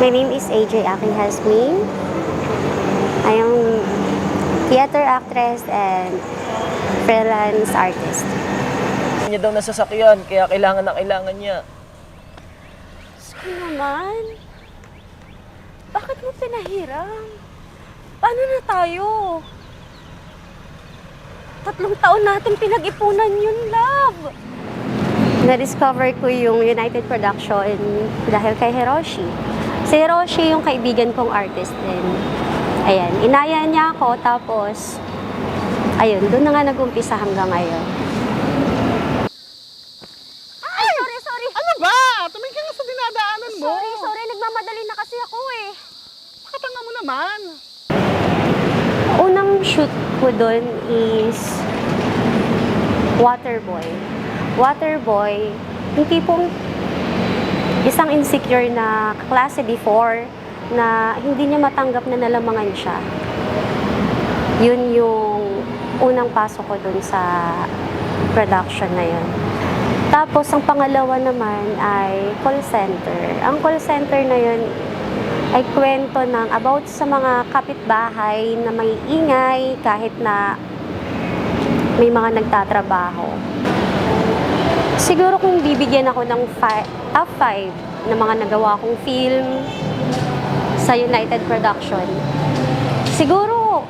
My name is AJ Aki Hasmin. I am theater actress and freelance artist. niya daw nasasakyan, kaya kailangan na kailangan niya. Ko naman? Bakit mo pinahiram? Paano na tayo? Tatlong taon natin pinag-ipunan yun, love. Na-discover ko yung United Production dahil kay Hiroshi. Si Hiroshi yung kaibigan kong artist din. Ayan, inaya niya ako tapos ayun, doon na nga nag-umpisa hanggang ngayon. Ay, sorry, sorry. Ano ba? Tumingin ka nga sa dinadaanan mo. Sorry, sorry. Nagmamadali na kasi ako eh. Pakatanga mo naman. Unang shoot ko doon is Waterboy. Waterboy, yung tipong isang insecure na klase before na hindi niya matanggap na nalamangan siya. Yun yung unang pasok ko doon sa production na yun. Tapos, ang pangalawa naman ay call center. Ang call center na yun ay kwento ng about sa mga kapitbahay na may ingay kahit na may mga nagtatrabaho. Siguro kung bibigyan ako ng fi- top 5 na mga nagawa kong film sa United Production, siguro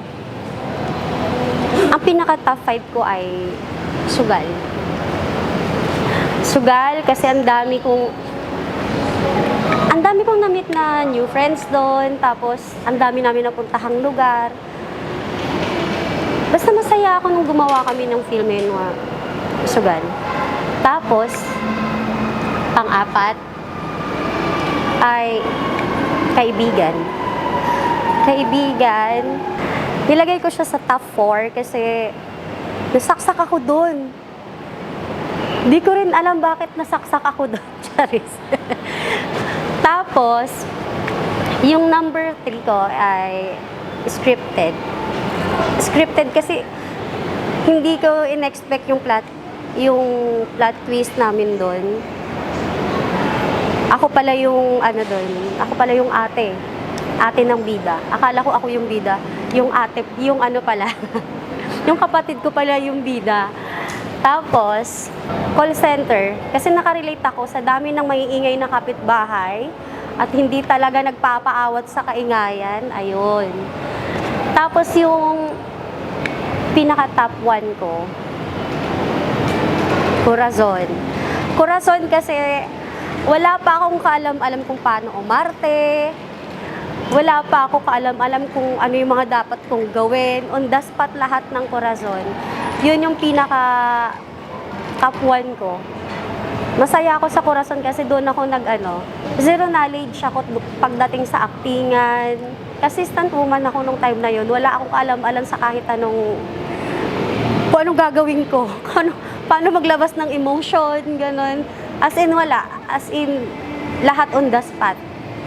ang pinaka top 5 ko ay Sugal. Sugal kasi ang dami kong ang dami kong na-meet na new friends doon, tapos ang dami namin napuntahang lugar. Basta masaya ako nung gumawa kami ng film yun, Sugal. Tapos, pang-apat ay kaibigan. Kaibigan, nilagay ko siya sa top 4 kasi nasaksak ako doon. Di ko rin alam bakit nasaksak ako doon, Charis. Tapos, yung number 3 ko ay scripted. Scripted kasi hindi ko in-expect yung plot yung plot twist namin doon. Ako pala yung ano doon, ako pala yung ate. Ate ng bida. Akala ko ako yung bida. Yung ate, yung ano pala. yung kapatid ko pala yung bida. Tapos, call center. Kasi nakarelate ako sa dami ng maiingay na kapitbahay at hindi talaga nagpapaawat sa kaingayan. Ayun. Tapos yung pinaka top one ko, Corazon. Corazon kasi wala pa akong kaalam-alam kung paano umarte. Wala pa ako kaalam-alam kung ano yung mga dapat kong gawin. On the spot lahat ng Corazon. Yun yung pinaka top one ko. Masaya ako sa Corazon kasi doon ako nag ano, zero knowledge ako pagdating sa actingan. Assistant woman ako nung time na yun. Wala akong kaalam-alam sa kahit anong kung anong gagawin ko, kung ano, paano maglabas ng emotion, ganun. As in, wala. As in, lahat on the spot.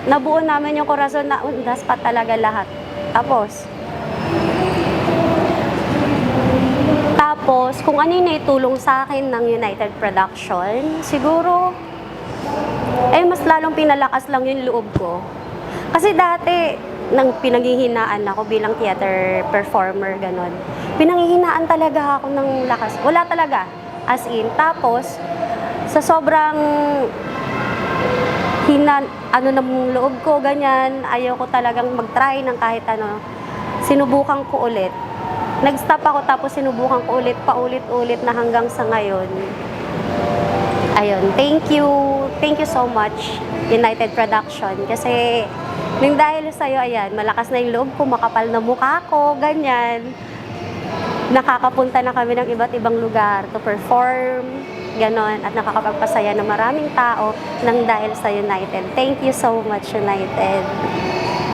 Nabuo namin yung corazon na on the spot talaga lahat. Tapos, tapos, kung ano yung naitulong sa akin ng United Production, siguro, eh, mas lalong pinalakas lang yung loob ko. Kasi dati, nang pinanghihinaan ako bilang theater performer, ganon. Pinanghihinaan talaga ako ng lakas. Wala talaga. As in. Tapos, sa sobrang hina, ano ng loob ko, ganyan, ayaw ko talagang mag-try ng kahit ano. Sinubukan ko ulit. Nag-stop ako tapos sinubukan ko ulit, paulit-ulit na hanggang sa ngayon. Ayun, thank you. Thank you so much, United Production. Kasi, nang dahil sa'yo, ayan, malakas na yung loob ko, makapal na mukha ko, ganyan. Nakakapunta na kami ng iba't ibang lugar to perform, ganon, at nakakapagpasaya ng maraming tao nang dahil sa United. Thank you so much, United.